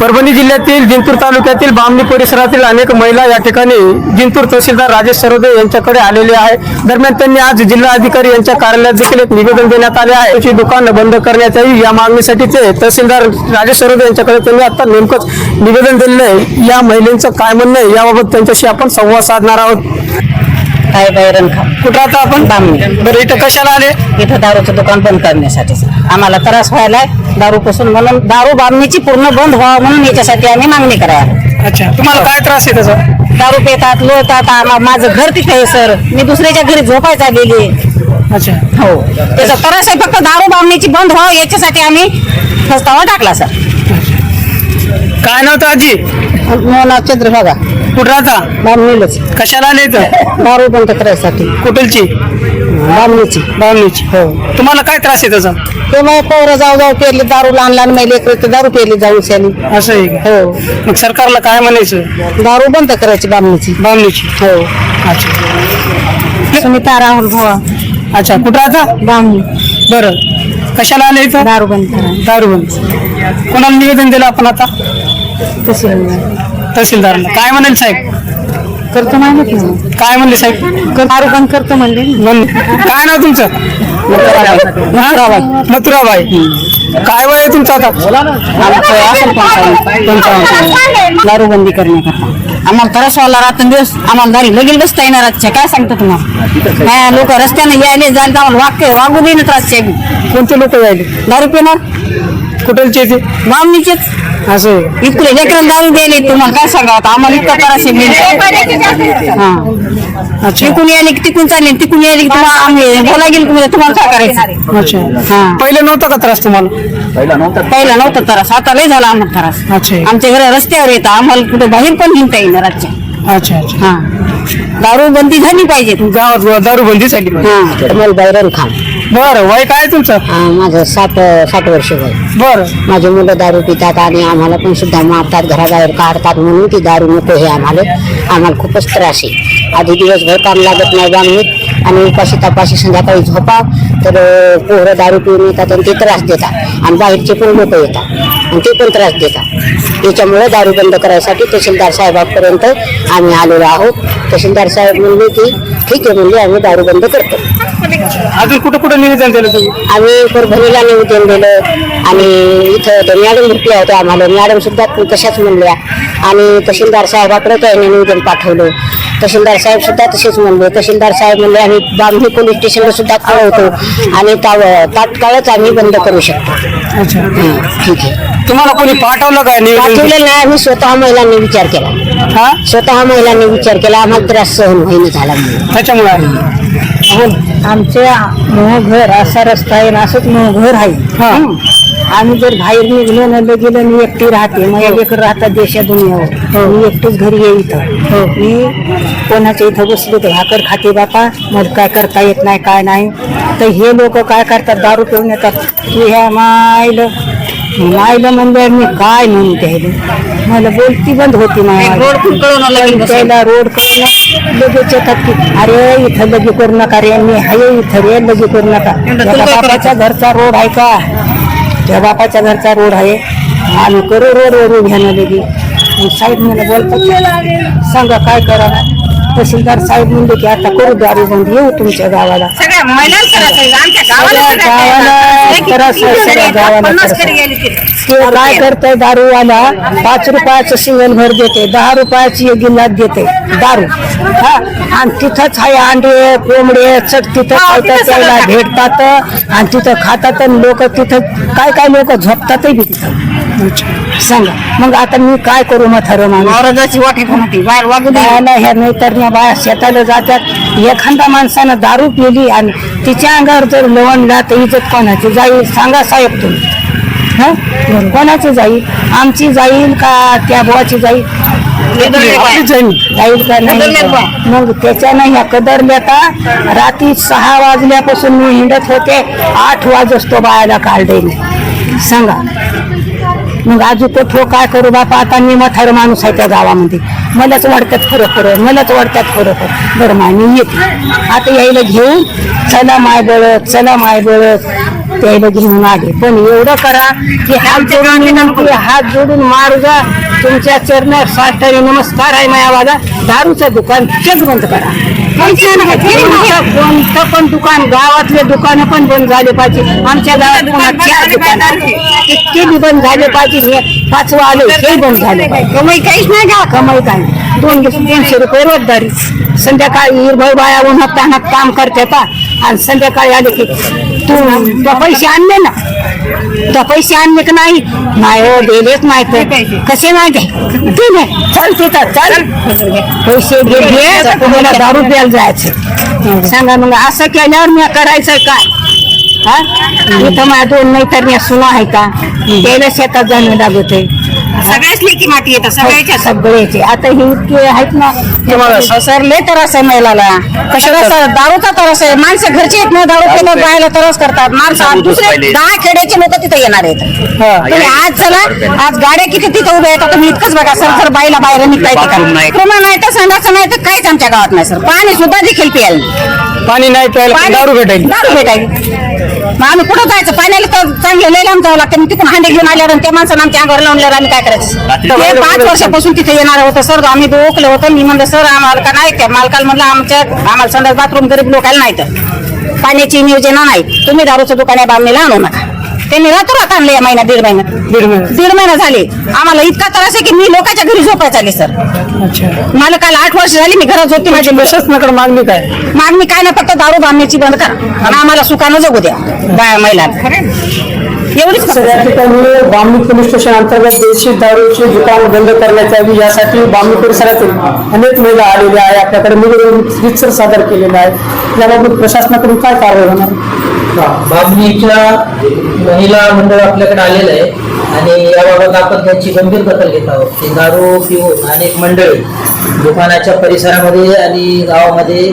परभणी जिल्ह्यातील जिंतूर तालुक्यातील बामणी परिसरातील अनेक महिला या ठिकाणी जिंतूर तहसीलदार राजेश सरोदे यांच्याकडे आलेले आहे. दरम्यान त्यांनी आज जिल्हा अधिकारी यांच्या कार्यालयात देखील एक निवेदन देण्यात आले आहे. त्याची दुकानं बंद करण्यात यावी या मागणीसाठी ते तहसीलदार राजेश सरोदे यांच्याकडे त्यांनी आता नेमकंच निवेदन दिलेलं आहे. या महिलेचं काय म्हणणं आहे? याबाबत त्यांच्याशी आपण संवाद साधणार आहोत. काय बैरण खा. कुठं आता आपण? बामणी. बरं इथं कशाला आले? इथं दारूचं दुकान बंद करण्यासाठी. आम्हाला त्रास व्हायलाय. दारू पासून म्हणून दारू बामणीची पूर्ण बंद व्हावं म्हणून याच्यासाठी आम्ही मागणी करायला अच्छा तुम्हाला काय त्रास आहे त्याचा? दारू पितात लोळतात आम्हा- माझं घर तिथे आहे सर. मी दुसऱ्याच्या घरी झोपायचा गेली अच्छा. हो. त्याचा त्रास आहे फक्त दारू बामणीची बंद व्हावं याच्यासाठी आम्ही प्रस्ताव टाकला सर. काय नव्हतं आजी? चंद्रभागा कुठं राहता? बामणीलाच. कशाला आले इथं? दारू बंद करायसाठी. कुठलची? बामणीची. बामणीची. हो. तुम्हाला काय त्रास आहे त्याचा? ते मग पोरं जाऊ जाऊ पेरली दारू लहान लहान मैले दारू पेरली जाऊ शाली असं आहे का? हो. मग सरकारला काय म्हणायचं? दारू बंद करायची बामणीची. बामणीची. हो. अच्छा. सुमिता राहुल भुवा अच्छा कुठं राहता? बामणी. बरं. कशाला आले इथं? दारू बंद करा. दारू बंद. कोणाला निवेदन दिलं आपण आता? तशी तहसीलदारांना. काय म्हणाल साहेब? करतो माहीत ना काय म्हणले साहेब? बंद करतो म्हणले. म्हण- काय नाव तुमचं? मथुराबाई. मथुराबाई. काय वय आहे तुमचं आता? आमचं असेल पंचावन्न. दारू बंदी करण्याकरता. आम्हाला त्रास व्हायला रात्रंदिवस आम्हाला दारी लगेच बसता येणार आजच्या. काय सांगतो तुम्हाला? लोक रस्त्याने यायले जायला तर आम्हाला वाक्य वागू देईन त्रासचे कोणते लोक यायले? दारू पिणार? कुठलचे ते असं? इकडे लेकरं दारू दिले तुम्हाला काय सांगा? आता आम्हाला इतका त्रास आहे. हा. अच्छा. तिकून यायले की तिकून चालले तिकून यायले की तुम्हाला आम्ही बोला गेलो म्हणजे तुम्हाला काय करायचं? अच्छा. हा. पहिले नव्हता का त्रास तुम्हाला? पहिला नव्हता. त्रास. आता लय झाला आम्हाला त्रास. अच्छा. आमच्या घरी रस्त्यावर येतं. आम्हाला कुठे बाहेर पण निघता येईल रातच्या. अच्छा अच्छा. हा. दारू बंदी झाली पाहिजे. गावात दारू बंदी झाली हा. कमल बैरन खान बरं वय काय तुमचं? माझं साठ साठ वर्ष वय. बरं. माझी मुलं दारू पितात आणि आम्हाला पण सुद्धा मारतात घराबाहेर काढतात म्हणून ती दारू नको हे आम्हाला. आम्हाला खूपच त्रास आहे. आधी दिवसभर काम लागत नाही बामणीत आणि उपाशी तपाशी संध्याकाळी झोपा तर अं, पोरं दारू पिऊन येतात आणि ते त्रास देतात. आणि बाहेरचे पण लोक येतात आणि ते पण त्रास देतात. त्याच्यामुळे दारू बंद करायसाठी तहसीलदार साहेबांपर्यंत आम्ही आलेलो आहोत. तहसीलदार साहेब म्हणले की ठीक आहे म्हणले आम्ही दारू बंद करतो. अजून कुठं कुठं निवेदन दिलं तुम्ही? आम्ही परभणीला निवेदन दिलं. आणि इथं त्या मॅडम भेटल्या होत्या आम्हाला. मॅडम सुद्धा तशाच म्हणल्या. आणि तहसीलदार साहेबाकडे त्यांनी निवेदन पाठवलं. तहसीलदार साहेब सुद्धा तसेच म्हणले. तहसीलदार साहेब म्हणले आम्ही बामणी पोलीस स्टेशनला सुद्धा कळवतो. आणि ताव- तात्काळच आम्ही बंद करू शकतो. हं, ठीक आहे. तुम्हाला कोणी पाठवलं काय निवेदन? पाठवलं नाही. आम्ही स्वतः महिलांनी विचार केला. हा? स्वतः महिलांनी विचार केला. आम्हाला त्रास सहन होईन झाला म्हणून. त्याच्यामुळे? आमच्या मोह घर असा रस्ता आहे ना असंच मोह घर आहे. हा. हं. आम्ही जर बाहेर निघलो नलं गेलं मी एकटी राहते. माझ्या लेकर राहतात देशा दुनियावर. मी एकटीच घरी ये इथं. मी कोणाच्या इथं बसले तर भाकर खाते बापा. मग काय करता येत नाही काय नाही. तर हे लोक काय करतात? दारू पिऊन येतात. की ह्या मायलं. मायलं म्हणजे मी काय म्हणू त्याला मला बोलती बंद होती नाही त्याला रोड कळून लगेच येतात की अरे इथं लगे करू नका रे मी हाय इथं रे लगे करू नका. त्या बापाच्या घरचा रोड आहे का? त्या बापाच्या घरचा रोड आहे. आम्ही करू रोड वरून घ्यायला लगे. साहेब मला बोलतात सांगा काय करा तहसीलदार साहेब म्हणले की आता करू दारू बंद येऊ तुमच्या गावाला सगळ्या महिलांना त्रास आहे. आमच्या गावाला सगळ्या त्रास आहे. गावाला त्रास आहे, सगळ्या गावाला पन्नास त्रास आहे. घरी गेली ती. ते काय करतंय दारूवाला पाच रुपयाचं सिंगल भर देते दहा रुपयाची एक गिलास देते दारू हा आणि तिथंच आहे अंडे कोंबडे चट तिथं हो, तिथं सगळं त्याला खातात. भेटतात आणि तिथं खातात आणि लोक तिथं काय काय लोक झोपतातही बी तिथं सांगा मग आता मी काय करू म्हातारं माणूस औरंगाची वाटी होती बाहेर वागू दे बायाला ह्या नैतरण्या बाया शेताला जातात. एखाद्या माणसानं दारू पिली आणि तिच्या अंगावर जर लवणला तर इज्जत कोणाची जाईल? सांगा साहेब तुम्ही. हं? कोणाची जाईल? आमची जाईल का त्या बुवाची जाईल? जाईल. का नाही? मग त्याच्यानं ह्या कदरल्या का रात्री सहा वाजल्यापासून मी हिंडत होते. आठ वाजच तो बायाला काढले सांगा. मग आजू तो काय करू बापा आता मी मथार माणूस आहे त्या गावामध्ये. मलाच वाढतात खरं फरक मलाच वाढतात खरं खरं बरं माय मी येते. आता यायला घेऊन चला माय बळत चला माय बळत प्यायला घेऊन आले पण एवढं करा की हात जोडून विनंती हात जोडून मार जा. तुमच्या चरणात साष्टांग नमस्कार आहे माझ्या वादा दारूचं दुकान चेक बंद करा. कोणतं पण दुकान गावातले दुकानं पण बंद झाले पाहिजे. आमच्या गावात पुन्हा चार दुकान इतके बी बंद झाले पाहिजे हे. पाचवं आले हे बंद झाले कमाई काहीच नाही का? कमाई काय. दोन तीनशे रुपये रोजदारी. संध्याकाळी हिरभर बाया उन्हात तानात काम करतात आणि संध्याकाळी आले की तू तुला पैसे आणले ना. तुला पैसे आणले का नाही? नाही हो दिलेच नाही तर कसे नाही ते ठीक आहे चल तिथं चल पैसे घे तुम्हाला दारू प्यायला जायचं. सांगा मग असं केल्यावर मी करायचं काय? हा? इथं माझ्या दोन मैत्रिणी सुना आहे का? त्याला शेतात जाणं लागत आहे सगळ्याच लेकी माती येतात सगळ्याच्या सगळ्याचे आता हे इतके आहेत ना सर लय त्रास आहे महिलाला. कशाला सर दारूचा त्रास आहे? माणसं घरचे येत नाही दारू पिलं राहायला त्रास करतात. माणसं दुसरे दहा खेड्याचे लोक तिथे येणार आहेत. तुम्ही आज चला आज गाड्या किती तिथे उभ्या आहेत तुम्ही इतकंच बघा सर सर बाईला बाहेर निघता येते का? तुम्हाला नाही तर संडाचं नाही तर काहीच आमच्या गावात नाही सर. पाणी सुद्धा देखील प्यायला. पाणी नाही प्यायला पण दारू भेटायची दारू भेटायची मग आम्ही कुठं जायचं? पाण्याला तर चांगलं लय लांब जावं लागतं. मग तिथून हांडे घेऊन आल्यावर आणि त्या माणसानं आमच्या अंगावर लावल्यावर आम्ही काय करायचं? ते पाच वर्षापासून तिथे येणार होतं सर आम्ही ओळखलं होतं. मी म्हणलं सर आम्हाला का नाही त्या मालकाला म्हणलं आमच्या आम्हाला संडास बाथरूम गरीब लोकांना नाही तर. पाण्याची नियोजन नाही. तुम्ही दारूचं दुकान आहे बामणीला आणू नका. त्यांनी रातोरात आणले या महिन्यात दीड महिन्यात दीड महिना. दीड महिना झाले. आम्हाला इतका त्रास आहे की मी लोकांच्या घरी झोपायला चालले सर. अच्छा. मला काल आठ वर्ष झाली मी घरात झोपते माझी प्रशासनाकडे मागणी काय? मागणी काय नाही फक्त दारू बांधण्याची बंद करा. आणि आम्हाला सुखानं जगू द्या. बाया महिला एवढीच फक्त. या ठिकाणी बामणी पोलीस स्टेशन अंतर्गत देशी दारूची दुकान बंद करण्यात यावी यासाठी बामणी परिसरातील अनेक महिला आलेल्या आहे. आपल्याकडे निवेदन रितसर सादर केलेलं आहे याबाबत प्रशासनाकडून काय कारवाई होणार? बाबणीच्या महिला मंडळ आपल्याकडे आलेलं आहे. आणि याबाबत आपण त्यांची गंभीर दखल घेत आहोत. की दारू पिऊन अनेक मंडळी दुकानाच्या परिसरामध्ये आणि गावामध्ये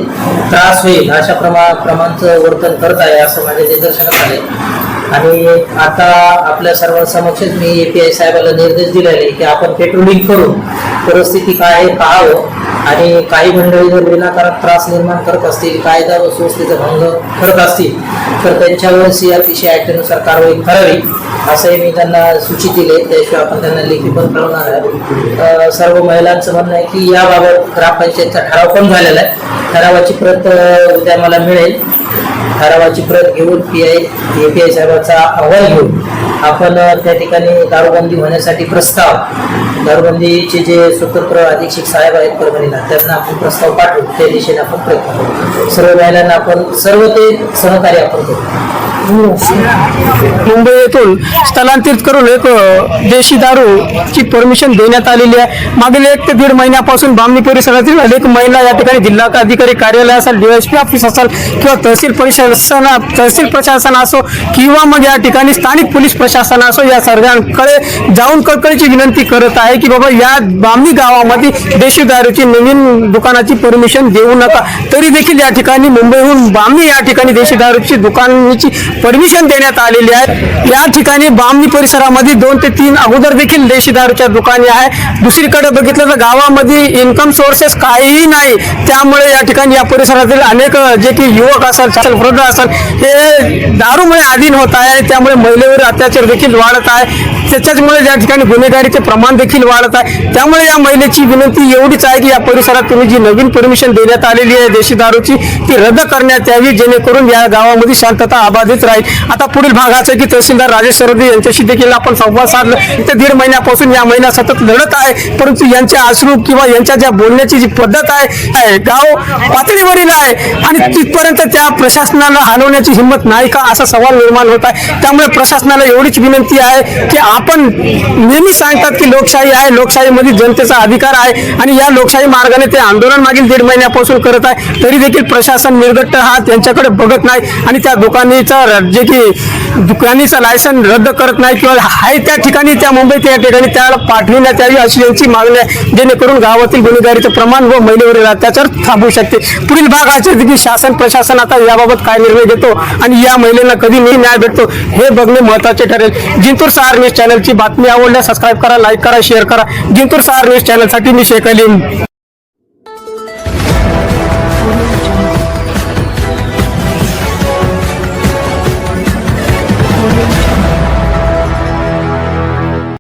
त्रास होईल अशा प्रमा प्रमाणचं वर्तन करत आहे असं माझ्या निदर्शनास आले आणि आता आपल्या सर्वांसमक्षच मी ए पी आय साहेबाला निर्देश दिलेले की आपण पेट्रोलिंग करून परिस्थिती काय आहे पाहावं. आणि काही मंडळी जर विनाकारण त्रास निर्माण करत असतील कायदा व सुव्यवस्थेचा भंग करत असतील तर त्यांच्यावर सी आर पी सी ॲक्टनुसार कारवाई करावी असंही मी त्यांना सूचित दिले त्याशिवाय आपण त्यांना लेखी पण कळवणार आहे सर्व महिलांचं म्हणणं आहे की याबाबत ग्रामपंचायतचा ठराव पण झालेला आहे. ठरावाची प्रत उद्या मला मिळेल. ठरावाची प्रत घेऊन P I A P I साहेबाचा अहवाल घेऊन आपण त्या ठिकाणी दारूबंदी होण्यासाठी प्रस्ताव दारूबंदीचे जे स्वतंत्र अधीक्षक साहेब आहेत परभणीला त्यांना आपण प्रस्ताव पाठवू. त्या दिशेने आपण प्रयत्न करू. सर्व महिलांना आपण सर्व ते सहकार्य आपण करू. मुंबई येथून स्थलांतरित करून एक अ, देशी दारूची परमिशन देण्यात आलेली आहे. मागील एक ते दीड महिन्यापासून बामणी परिसरातील अनेक महिला या ठिकाणी जिल्हा अधिकारी कार्यालय असेल डीएसपी ऑफिस असेल किंवा तहसील प्रशासन तहसील प्रशासन असो किंवा मग या ठिकाणी स्थानिक पोलीस प्रशासन असो या सर्वांकडे जाऊन कळकळीची विनंती करत आहे की बाबा या बामणी गावामध्ये देशी दारूची नवीन दुकानाची परमिशन देऊ नका. तरी देखील या ठिकाणी मुंबईहून बामणी या ठिकाणी देशी दारूची दुकानाची परमिशन देण्यात आलेली आहे. या ठिकाणी बामणी परिसरामध्ये दोन ते तीन अगोदर देखील देशी दारूच्या दुकाने आहे. दुसरीकडे बघितलं तर गावामध्ये इन्कम सोर्सेस काहीही नाही. त्यामुळे या ठिकाणी या परिसरातील अनेक जे की युवक असेल असेल वृद्ध असेल हे दारूमुळे अधीन होत आहे त्यामुळे महिलेवर अत्याचार देखील वाढत आहे. त्याच्याचमुळे या ठिकाणी गुन्हेगारीचे प्रमाण देखील वाढत आहे. त्यामुळे या महिलेची विनंती एवढीच आहे की या परिसरात तुम्ही जी नवीन परमिशन देण्यात आलेली आहे देशी दारूची ती रद्द करण्यात यावी जेणेकरून या गावामध्ये शांतता अबाधित राहील. आता पुढील भागाचं की तहसीलदार राजेश सरदे यांच्याशी देखील आपण संवाद साधला. ते दीड महिन्यापासून या महिना सतत लढत आहे परंतु यांचे आश्रू किंवा यांच्या ज्या बोलण्याची जी पद्धत आहे आहे, गाव पातळीवरील आहे आणि तिथपर्यंत त्या प्रशासनाला हलवण्याची हिंमत नाही का असा सवाल निर्माण होत आहे. त्यामुळे प्रशासनाला एवढीच विनंती आहे की आपण नेहमी सांगतात की लोकशाही आहे लोकशाहीमध्ये जनतेचा अधिकार आहे आणि या लोकशाही मार्गाने ते आंदोलन मागील दीड महिन्यापासून करत आहे. तरी देखील प्रशासन निर्गट्ट हा त्यांच्याकडे बघत नाही आणि त्या दुकानीचं जे की दुकानीचं लायसन रद्द करत नाही किंवा आहे त्या ठिकाणी त्या मुंबईत या ठिकाणी त्याला पाठविण्यात यावी अशी यांची मागणी आहे. जेणेकरून गावातील गुन्हेगारीचं प्रमाण व महिलेवरील अत्याचार थांबू शकते. पुढील भाग असे आहे की शासन प्रशासन आता याबाबत काय निर्णय घेतो आणि या महिलेला कधी न्याय भेटतो हे बघणे महत्त्वाचे ठरेल. जिंतूर सहार न्यूज चॅनलची बातमी आवडल्यास सबस्क्राईब करा लाईक करा शेअर करा. जिंतूर सहार न्यूज चॅनलसाठी मी शेख अलीम